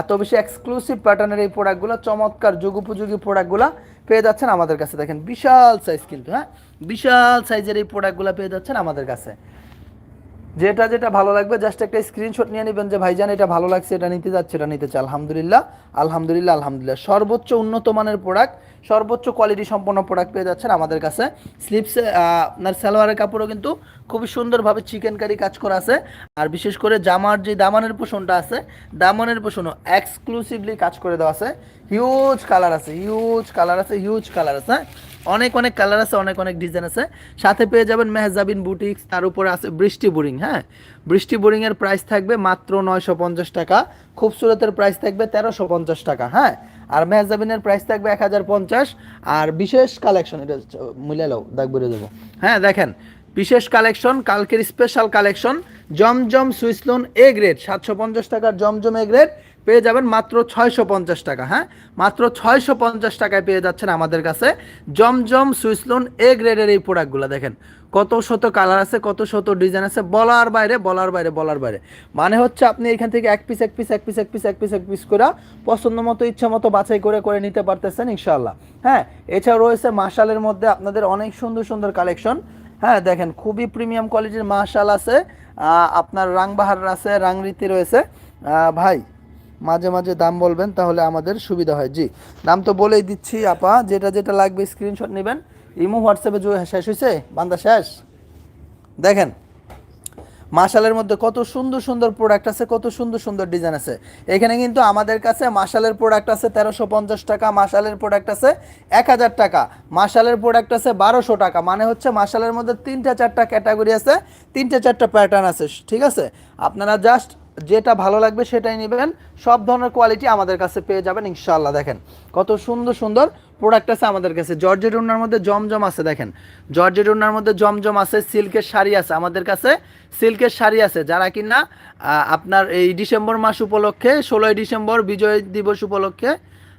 এত বেশি এক্সক্লুসিভ প্যাটার্নের এই প্রোডাক্টগুলো চমৎকার, যুগোপযোগী প্রোডাক্টগুলো পেয়ে যাচ্ছেন আমাদের কাছে। দেখেন, বিশাল সাইজ কিন্তু হ্যাঁ? বিশাল সাইজের এই প্রোডাক্টগুলো পেয়ে যাচ্ছেন আমাদের কাছে। যেটা যেটা ভালো লাগবে জাস্ট একটা স্ক্রিনশট নিয়ে নেবেন যে, ভাইজান, এটা ভালো লাগছে, এটা নিতে যাচ্ছে, এটা নিতে চাই আলহামদুলিল্লাহ আলহামদুলিল্লাহ আলহামদুলিল্লাহ। সর্বোচ্চ উন্নত মানের প্রোডাক্ট সর্বোচ্চ কোয়ালিটি সম্পন্ন প্রোডাক্ট পেয়ে যাচ্ছেন আমাদের কাছে। স্লিপসে আপনার সালোয়ারের কাপড়ও কিন্তু খুবই সুন্দরভাবে চিকেন কারি কাজ করা আছে। আর বিশেষ করে জামার যে দামানের পোষণটা আছে, দামানের পোষণও এক্সক্লুসিভলি কাজ করে দেওয়া আছে। হিউজ কালার আছে হিউজ কালার আছে হিউজ কালার আছে হ্যাঁ? অনেক অনেক কালার আছে, অনেক অনেক ডিজাইন আছে। সাথে পেয়ে যাবেন মেহজাবিন বুটিক্স তার উপরে আছে বৃষ্টি বোরিং হ্যাঁ? বৃষ্টি বোরিংয়ের প্রাইস থাকবে মাত্র নয়শো পঞ্চাশ টাকা। খুবসুরতের প্রাইস থাকবে তেরোশো পঞ্চাশ টাকা হ্যাঁ? আর মেহজাবিনের প্রাইস থাকবে এক হাজার পঞ্চাশ। আর বিশেষ কালেকশন এটা মিলে লাও দাগ দেবো হ্যাঁ দেখেন, বিশেষ কালেকশন কালকের special collection Zamzam সুইসলোন A grade সাতশো পঞ্চাশ টাকার জমজম এ গ্রেড পেয়ে যাবেন মাত্র ছয়শো পঞ্চাশ টাকা হ্যাঁ? মাত্র ছয়শো পঞ্চাশ টাকায় পেয়ে যাচ্ছেন আমাদের কাছে জমজম সুইসলোন এ গ্রেডের এই প্রোডাক্টগুলো। দেখেন, কত শত কালার আছে, কত শত ডিজাইন আছে, বলার বাইরে বলার বাইরে বলার বাইরে। মানে হচ্ছে আপনি এখান থেকে এক পিস এক পিস এক পিস এক পিস এক পিস এক পিস করে পছন্দ মতো, ইচ্ছা মতো বাছাই করে করে নিতে পারতেছেন ইনশাল্লাহ হ্যাঁ? এছাড়াও রয়েছে মাসালের মধ্যে আপনাদের অনেক সুন্দর সুন্দর কালেকশন হ্যাঁ? দেখেন, খুবই প্রিমিয়াম কোয়ালিটির মাশাল আছে আপনার রাংবাহার আছে, রাংরীতি রয়েছে ভাই মাঝে মাঝে দাম বলবেন, তাহলে আমাদের সুবিধা হয়। জি, দাম তো বলেই দিচ্ছি আপা, যেটা যেটা লাগবে স্ক্রিনশট নেবেন। ইমো হোয়াটসঅ্যাপে যে শেষ হয়েছে বান্দা শেষ? দেখেন, মাশালের মধ্যে কত সুন্দর সুন্দর প্রোডাক্ট আছে, কত সুন্দর সুন্দর ডিজাইন আছে। এখানে কিন্তু আমাদের কাছে মাশালের প্রোডাক্ট আছে তেরোশো পঞ্চাশ টাকা, মাশালের প্রোডাক্ট আছে এক হাজার টাকা, মাশালের প্রোডাক্ট আছে বারোশো টাকা। মানে হচ্ছে মাশালের মধ্যে তিনটা চারটা ক্যাটাগরি আছে, তিনটা চারটা প্যাটার্ন আছে, ঠিক আছে? আপনারা জাস্ট যেটা ভালো লাগবে সেটাই নেবেন। সব ধরনের কোয়ালিটি আমাদের কাছে পেয়ে যাবেন ইনশাল্লাহ দেখেন, কত সুন্দর সুন্দর প্রোডাক্ট আছে আমাদের কাছে। জর্জেট উন্নার মধ্যে জমজম আছে, দেখেন। জর্জেট উন্নার মধ্যে জমজম আছে, সিল্কের শাড়ি আছে আমাদের কাছে। সিল্কের শাড়ি আছে, যারা কিনা আপনার এই ডিসেম্বর মাস উপলক্ষে, ষোলোই ডিসেম্বর বিজয় দিবস উপলক্ষে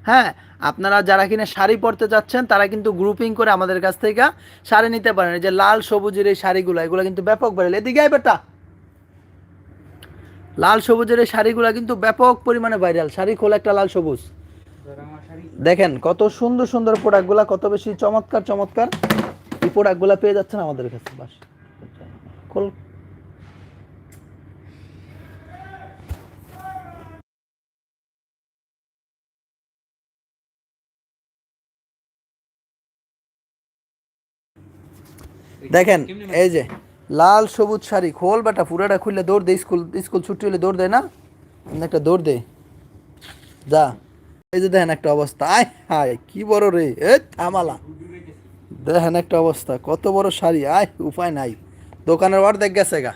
হ্যাঁ আপনারা যারা কিনা শাড়ি পরতে যাচ্ছেন, তারা কিন্তু গ্রুপিং করে আমাদের কাছ থেকে শাড়ি নিতে পারেন। এই যে লাল, সবুজের এই শাড়িগুলো, এগুলো কিন্তু ব্যাপক বেড়ে এদিকে বেটা। লাল সবুজের এই শাড়িগুলো কিন্তু ব্যাপক পরিমাণে ভাইরাল শাড়ি খোলা একটা লাল সবুজ। দেখেন, কত সুন্দর সুন্দর প্রোডাক্টগুলো কত বেশি চমৎকার চমৎকার এই প্রোডাক্টগুলো পেয়ে যাচ্ছেন আমাদের কাছে। বাস। খোল। দেখেন, এই যে লাল সবুজ শাড়ি। খোল বেটা, পুরাটা খুললে দৌড় দেয় স্কুল স্কুল ছুটি হলে দৌড় দেয় না? একটা দৌড় দেয় যা। এই যে দেখেন একটা অবস্থা। আয় হায়, কি বড় রে। এ থামালা। দেখেন একটা অবস্থা, কত বড় শাড়ি। আয়, উপায় নাই। দোকানের অর্ধেক গেছে গা।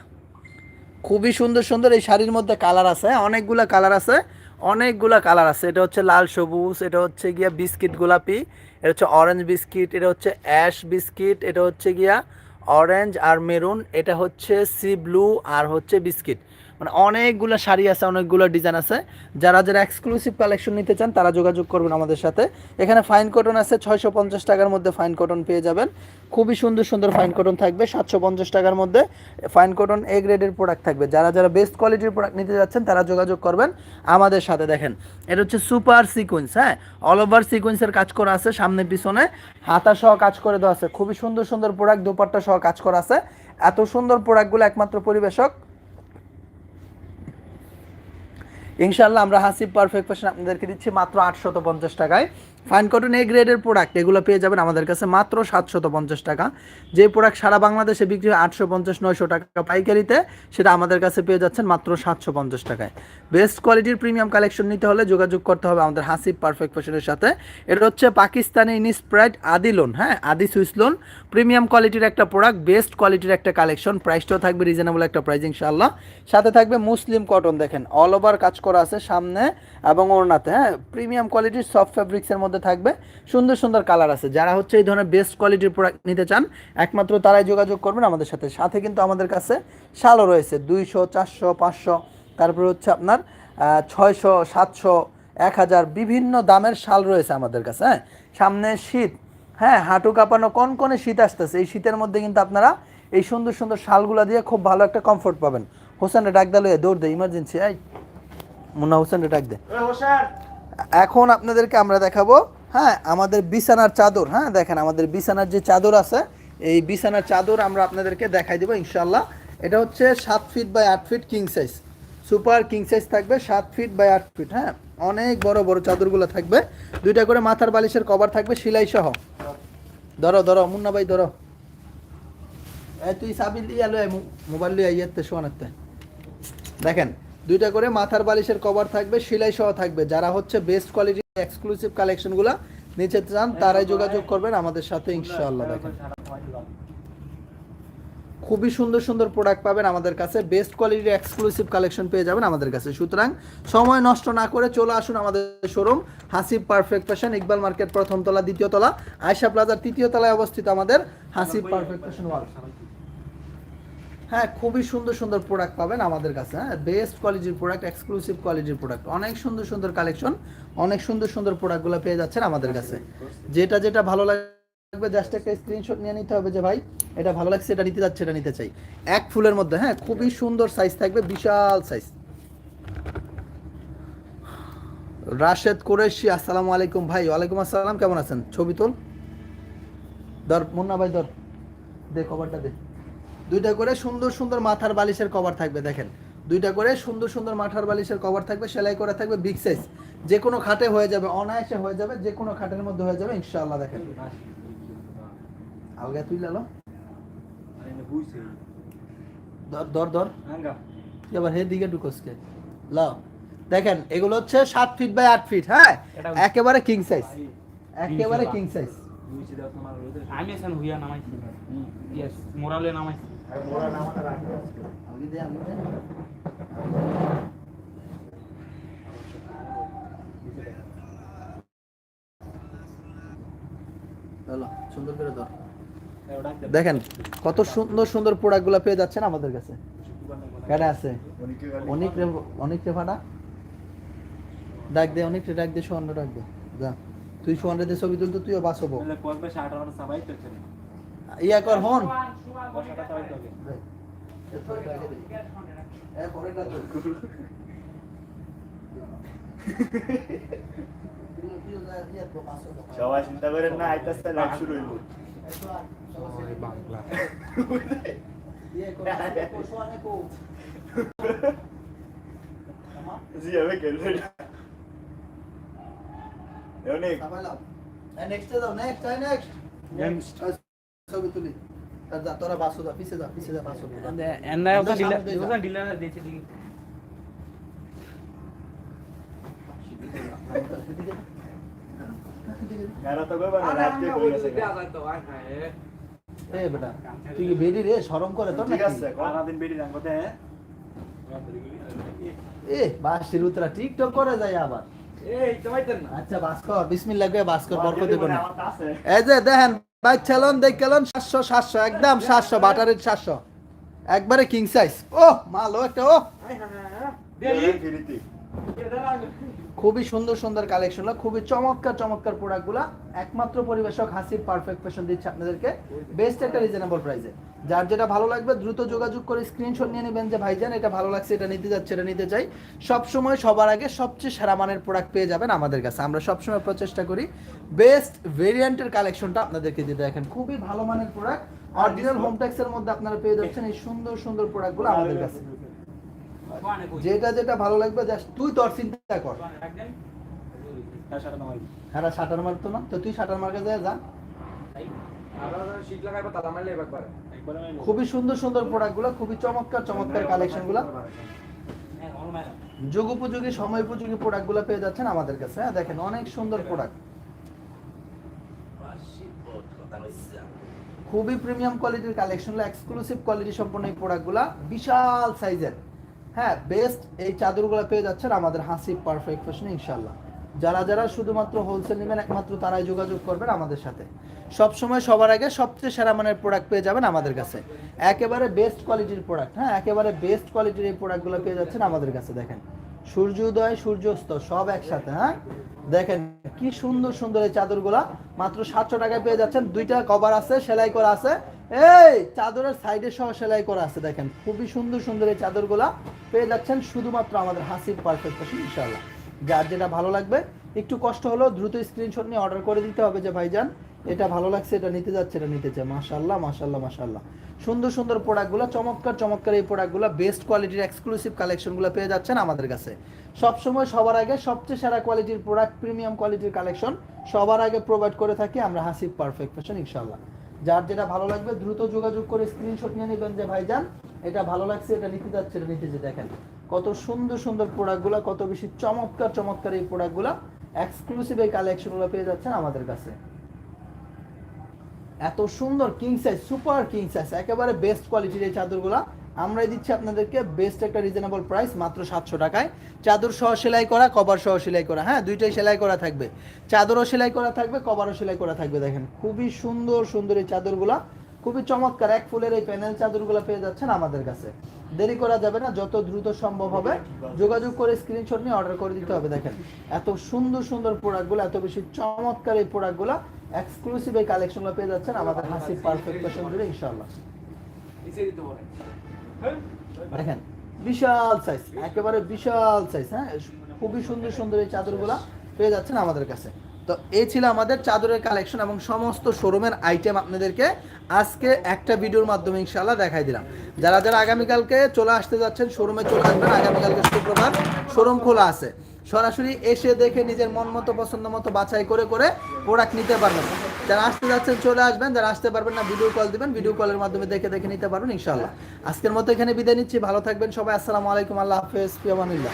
খুবই সুন্দর সুন্দর এই শাড়ির মধ্যে কালার আছে। অনেকগুলা কালার আছে, অনেকগুলা কালার আছে। এটা হচ্ছে লাল সবুজ, এটা হচ্ছে গিয়া বিস্কিট গোলাপি, এটা হচ্ছে অরেঞ্জ বিস্কিট, এটা হচ্ছে অ্যাশ বিস্কিট, এটা হচ্ছে গিয়া অরেঞ্জ আর মেরুন এটা হচ্ছে সি ব্লু আর হচ্ছে বিস্কিট। মানে অনেকগুলো শাড়ি আছে, অনেকগুলো ডিজাইন আছে। যারা যারা এক্সক্লুসিভ কালেকশন নিতে চান, তারা যোগাযোগ করবেন আমাদের সাথে। এখানে ফাইন কটন আছে, ছয়শো পঞ্চাশ টাকার মধ্যে ফাইন কটন পেয়ে যাবেন। খুবই সুন্দর সুন্দর ফাইন কটন থাকবে, সাতশো পঞ্চাশ টাকার মধ্যে ফাইন কটন এ গ্রেডের প্রোডাক্ট থাকবে। যারা যারা বেস্ট কোয়ালিটির প্রোডাক্ট নিতে যাচ্ছেন, তারা যোগাযোগ করবেন আমাদের সাথে, দেখেন। এটা হচ্ছে সুপার সিকোয়েন্স হ্যাঁ? অল ওভার সিকোয়েন্সের কাজ করা আছে, সামনে, পিছনে। হাতা সহ কাজ করে দেওয়া আছে। খুবই সুন্দর সুন্দর প্রোডাক্ট দোপাট্টা সহ কাজ করা আছে। এত সুন্দর প্রোডাক্টগুলো একমাত্র পরিবেশক ইনশাল্লাহ আমরা হাসিব পারফেক্ট ফ্যাশন আপনাদেরকে দিচ্ছি মাত্র আটশত পঞ্চাশ টাকায়। ফাইন কটন এ গ্রেডের প্রোডাক্ট এগুলো পেয়ে যাবেন আমাদের কাছে মাত্র সাতশত পঞ্চাশ টাকা। যে প্রোডাক্ট সারা বাংলাদেশে বিক্রি হয় আটশো পঞ্চাশ, নয়শো টাকা পাইকারিতে, সেটা আমাদের কাছে পেয়ে যাচ্ছেন মাত্র সাতশো পঞ্চাশ টাকায়। বেস্ট কোয়ালিটির প্রিমিয়াম কালেকশন নিতে হলে যোগাযোগ করতে হবে আমাদের হাসিব পারফেক্ট ফ্যাশনের সাথে। এটা হচ্ছে পাকিস্তানি ইনস্প্রাইড আদি লোন হ্যাঁ আদি সুইস লোন প্রিমিয়াম কোয়ালিটির একটা প্রোডাক্ট বেস্ট কোয়ালিটির একটা কালেকশন প্রাইসটাও থাকবে রিজনেবল একটা প্রাইস ইনশাআল্লাহ। সাথে থাকবে মুসলিম কটন দেখেন। অল ওভার কাজ করা আছে সামনে এবং ওড়নাতে হ্যাঁ। প্রিমিয়াম কোয়ালিটির সফট ফ্যাব্রিক্সের মধ্যে থাকবে। সুন্দর সুন্দর কালার আছে। যারা হচ্ছে এই ধরনের বেস্ট কোয়ালিটির প্রোডাক্ট নিতে চান, একমাত্র তারাই যোগাযোগ করবেন আমাদের সাথে। সাথে কিন্তু আমাদের কাছে শালও রয়েছে, দুইশো, চারশো, পাঁচশো, তারপরে হচ্ছে আপনার ছয়শো, সাতশো, এক হাজার, বিভিন্ন দামের শাল রয়েছে আমাদের কাছে হ্যাঁ? সামনে শীত হ্যাঁ? হাঁটু কাঁপানো কোন কনকনে শীত আসতেছে। এই শীতের মধ্যে কিন্তু আপনারা এই সুন্দর সুন্দর শালগুলা দিয়ে খুব ভালো একটা কমফোর্ট পাবেন। হোসেনরে ডাক দিলে দৌড় দে ইমার্জেন্সি এই। মুন্না হোসেনরে ডাক দে। এখন আপনাদেরকে আমরা দেখাবো হ্যাঁ আমাদের বিছানার চাদর হ্যাঁ দেখেন আমাদের বিছানার যে চাদর আছে, এই বিছানার চাদর আমরা আপনাদেরকে দেখাই দেবো ইনশাল্লাহ এটা হচ্ছে সাত ফিট বাই আট feet king size, super king size থাকবে সাত ফিট বাই আট ফিট হ্যাঁ অনেক বড় বড় চাদরগুলো থাকবে। দুইটা করে মাথার বালিশের কভার থাকবে, সেলাই সহ। ধরো ধরো, মুন্না ভাই, ধরো। তুই সাবিল আলো মোবাইল লিয়ে ইয়েতে শোনাতে দেখেন দুইটা করে মাথার বালিশের কভার থাকবে সেলাই সহ থাকবে। যারা হচ্ছে বেস্ট কোয়ালিটি এক্সক্লুসিভ কালেকশনগুলো নিচে চান তারাই যোগাযোগ করবেন আমাদের সাথে ইনশাআল্লাহ দেখেন। খুবই সুন্দর সুন্দর প্রোডাক্ট পাবেন আমাদের কাছে। বেস্ট কোয়ালিটির এক্সক্লুসিভ কালেকশন পেয়ে যাবেন আমাদের কাছে। সুতরাং সময় নষ্ট না করে চলে আসুন আমাদের showroom Hasib perfect fashion Iqbal market প্রথম তলা দ্বিতীয় তলা আয়সা প্লাজার তৃতীয় তলায় অবস্থিত আমাদের হাসিব পারফেক্ট ফ্যাশন ওয়াল হ্যাঁ খুবই সুন্দর সুন্দর প্রোডাক্ট পাবেন আমাদের কাছে হ্যাঁ বেস্ট কোয়ালিটির প্রোডাক্ট এক্সক্লুসিভ কোয়ালিটির প্রোডাক্ট অনেক সুন্দর সুন্দর কালেকশন অনেক সুন্দর সুন্দর প্রোডাক্টগুলো পেয়ে যাচ্ছেন আমাদের কাছে। যেটা যেটা ভালো লাগবে জাস্ট একটা স্ক্রিনশট নিয়ে নিতে হবে যে ভাই এটা ভালো লাগছে এটা নিতে যাচ্ছে এটা নিতে চাই। এক ফুলের মধ্যে হ্যাঁ খুবই সুন্দর সাইজ থাকবে বিশাল সাইজ রাশেদ কুরেশি আসসালামু আলাইকুম ভাই ওয়ালাইকুম আসসালাম কেমন আছেন? ছবি তোল। ধর মুন্না ভাই ধর। দে কভারটা দে। দুইটা করে সুন্দর সুন্দর মাথার বালিশের কভার থাকবে দেখেন। দুইটা করে সুন্দর সুন্দর মাথার বালিশের কভার থাকবে সেলাই করা থাকবে বিগ সাইজ যে কোনো খাটে হয়ে যাবে অনায়াসে হয়ে যাবে যে কোনো খাটের মধ্যে হয়ে যাবে ইনশাআল্লাহ দেখেন। আলগা তুই লালো। ধর তুই আবার হে দিকে ঢুকোসকে লাও। দেখেন এগুলো হচ্ছে সাত ফিট বাই আট ফিট হ্যাঁ? একেবারে কিং সাইজ একেবারে কিং সাইজ আমি হুইয়া নামাইছি। মোরালে নামাইছি। দেখেন কত সুন্দর সুন্দর প্রোডাক্টগুলো পেয়ে যাচ্ছেন আমাদের কাছে। কেডা আছে? অনেক অনেক রে ফাটা। ডাক দে অনেক রে ডাক দে সোহান ডাক দে। যা তুই সোহান রে ছবি তুলতো তুইও বাঁচবো ইয়া কর হন। সবাই চিন্তা করেন না আইতাছে লাইভ শুরু হইব। বাংলা জি হবে খেলবে নেক্সট নেক্সট নেক্সট ছবি তুলি। তোরা বাসু যা পিছে যা পিছে যা বাসু এন্ডা ওটা ডিলার ওটা ডিলার দিয়েছে দিকে তুই বেরি রে? করে তোর ঠিক আছে দিন বেরি যান এ বাসির উতরা টিকটক করে যায় আবার। এই তো পাইতেন না আচ্ছা বাসকর বিসমিল্লাহ কে বাসকর বরকত দেব না। এই যে দেখেন বাইক ছেলন দেখলেন সাতশো সাতশো একদম সাতশো বাটারের সাতশো। একবারে কিং সাইজ ও মাল ও একটা ও খুবই সুন্দর সুন্দর কালেকশন খুবই চমৎকার চমৎকার প্রোডাক্টগুলো একমাত্র পরিবেশক হাসির পারফেক্ট ফ্যাশন দিচ্ছে আপনাদেরকে। বেস্ট একটা রিজনেবল প্রাইসে যার যেটা ভালো লাগবে দ্রুত যোগাযোগ করে স্ক্রিনশট নিয়ে নেবেন যে ভাইজান এটা ভালো লাগছে এটা নিতে যাচ্ছে এটা নিতে চাই। সবসময় সবার আগে সবচেয়ে সেরা মানের প্রোডাক্ট পেয়ে যাবেন আমাদের কাছে। আমরা সবসময় প্রচেষ্টা করি বেস্ট ভেরিয়েন্টের কালেকশনটা আপনাদেরকে দিতে দেখেন। খুবই ভালো মানের প্রোডাক্ট অরিজিনাল হোমটেক্সের মধ্যে আপনারা পেয়ে যাচ্ছেন এই সুন্দর সুন্দর প্রোডাক্টগুলো আমাদের কাছে। যেটা যেটা ভালো লাগবে তুই তোর চিন্তা কর। হ্যাঁ মারতো না, তো তুই মার্কে যায় যা খুবই সুন্দর সুন্দর খুবই চমৎকার চমৎকার কালেকশনগুলো যুগ উপযোগী, সময় উপযোগী পেয়ে যাচ্ছেন আমাদের কাছে। হ্যাঁ দেখেন, অনেক সুন্দর প্রোডাক্ট খুবই প্রিমিয়াম কোয়ালিটির কালেকশন এক্সক্লুসিভ কোয়ালিটি সম্পন্ন এই প্রোডাক্টগুলো বিশাল সাইজের হ্যাঁ বেস্ট এই চাদরগুলো পেয়ে যাচ্ছেন আমাদের হাসি পারফেক্ট ফ্যাশন ইনশাল্লাহ যারা যারা শুধুমাত্র হোলসেল নেবেন, একমাত্র তারাই যোগাযোগ করবেন আমাদের সাথে। সব সময় সবার আগে সবচেয়ে সেরা মানের প্রোডাক্ট পেয়ে যাবেন আমাদের কাছে। একেবারে বেস্ট কোয়ালিটির প্রোডাক্ট হ্যাঁ একেবারে বেস্ট কোয়ালিটির এই প্রোডাক্টগুলো পেয়ে যাচ্ছেন আমাদের কাছে, দেখেন। সূর্যোদয় সূর্যাস্ত, সব একসাথে হ্যাঁ? দেখেন, কি সুন্দর সুন্দর এই চাদরগুলা। মাত্র সাতশো টাকায় পেয়ে যাচ্ছেন, দুইটা কভার আছে, সেলাই করা আছে। এই চাদরের সাইডে সহ সেলাই করা আছে দেখেন। খুবই সুন্দর সুন্দর এই চাদরগুলা পেয়ে যাচ্ছেন শুধুমাত্র আমাদের হাসির পারফেক্ট ফ্যাশন যার যেটা ভালো লাগবে, একটু কষ্ট হলেও দ্রুত স্ক্রিনশট নিয়ে অর্ডার করে দিতে হবে যে, ভাইজান, এটা ভালো লাগছে, এটা নিতে যাচ্ছে, এটা নিতে মাশাল্লাহ মাশাল্লাহ মাশাল্লাহ সুন্দর সুন্দর প্রোডাক্টগুলো, চমৎকার চমৎকার এই প্রোডাক্টগুলো বেস্ট কোয়ালিটির এক্সক্লুসিভ কালেকশনগুলো পেয়ে যাচ্ছেন আমাদের কাছে। সবসময়, সবার আগে সবচেয়ে সেরা কোয়ালিটির প্রোডাক্ট প্রিমিয়াম কোয়ালিটির কালেকশন সবার আগে প্রোভাইড করে থাকি আমরা হাসিব পারফেক্ট ফ্যাশন ইনশাল্লাহ যার যেটা ভালো লাগবে, দ্রুত যোগাযোগ করে স্ক্রিনশট নিয়ে নেবেন যে, ভাইজান, এটা ভালো লাগছে, এটা নিতে যাচ্ছে এটা নিতে যে দেখেন, কত সুন্দর সুন্দর প্রোডাক্টগুলো কত বেশি চমৎকার চমৎকার এই প্রোডাক্টগুলো এক্সক্লুসিভ এই কালেকশনগুলো পেয়ে যাচ্ছেন আমাদের কাছে। এত সুন্দর king size super king size একেবারে বেস্ট কোয়ালিটির এই চাদরগুলো আমরাই দিচ্ছি আপনাদেরকে বেস্ট একটা রিজনেবল প্রাইস মাত্র সাতশো টাকায়। চাদর সহ সেলাই করা কভার সহ সেলাই করা। হ্যাঁ দুইটাই সেলাই করা থাকবে। চাদরও সেলাই করা থাকবে কভারও সেলাই করা থাকবে, দেখেন। খুবই সুন্দর সুন্দর এই চাদরগুলা। খুবই চমৎকার, এক ফুলের এই প্যানেল চাদরগুলো পেয়ে যাচ্ছেন আমাদের কাছে। দেরি করা যাবে না, যত দ্রুত সম্ভব হবে। যোগাযোগ করে স্ক্রিনশট নিয়ে অর্ডার করে দিতে হবে, দেখেন। এত সুন্দর সুন্দর প্রোডাক্টগুলো এত বেশি চমৎকার এই প্রোডাক্টগুলো এক্সক্লুসিভ এই কালেকশনগুলো পেয়ে যাচ্ছেন আমাদের হাসি পারফেক্ট ফ্যাশন ইনশাআল্লাহ। দেখেন, বিশাল সাইজ একেবারে বিশাল সাইজ হ্যাঁ? খুবই সুন্দর সুন্দর এই চাদরগুলা পেয়ে যাচ্ছেন আমাদের কাছে। তো এই ছিল আমাদের চাদরের কালেকশন এবং সমস্ত শোরুমের আইটেম আপনাদেরকে আজকে একটা ভিডিওর মাধ্যমে ইনশাল্লাহ দেখাই দিলাম। যারা যারা আগামীকালকে চলে আসতে যাচ্ছেন শোরুমে চলে আসবেন, আগামীকালকে শুক্রবার শোরুম খোলা আছে। সরাসরি এসে দেখে নিজের মন মতো, পছন্দ মতো বাছাই করে করে প্রোডাক্ট নিতে পারবেন। যারা আসতে যাচ্ছেন, চলে আসবেন। যারা আসতে পারবেন না ভিডিও কল দিবেন। ভিডিও কলের মাধ্যমে দেখে দেখে নিতে পারবেন ইনশাল্লাহ আজকের মতো এখানে বিদায় নিচ্ছি। ভালো থাকবেন সবাই। আসসালামু আলাইকুম। আল্লাহ হাফেজ। পিয়ামানুল্লাহ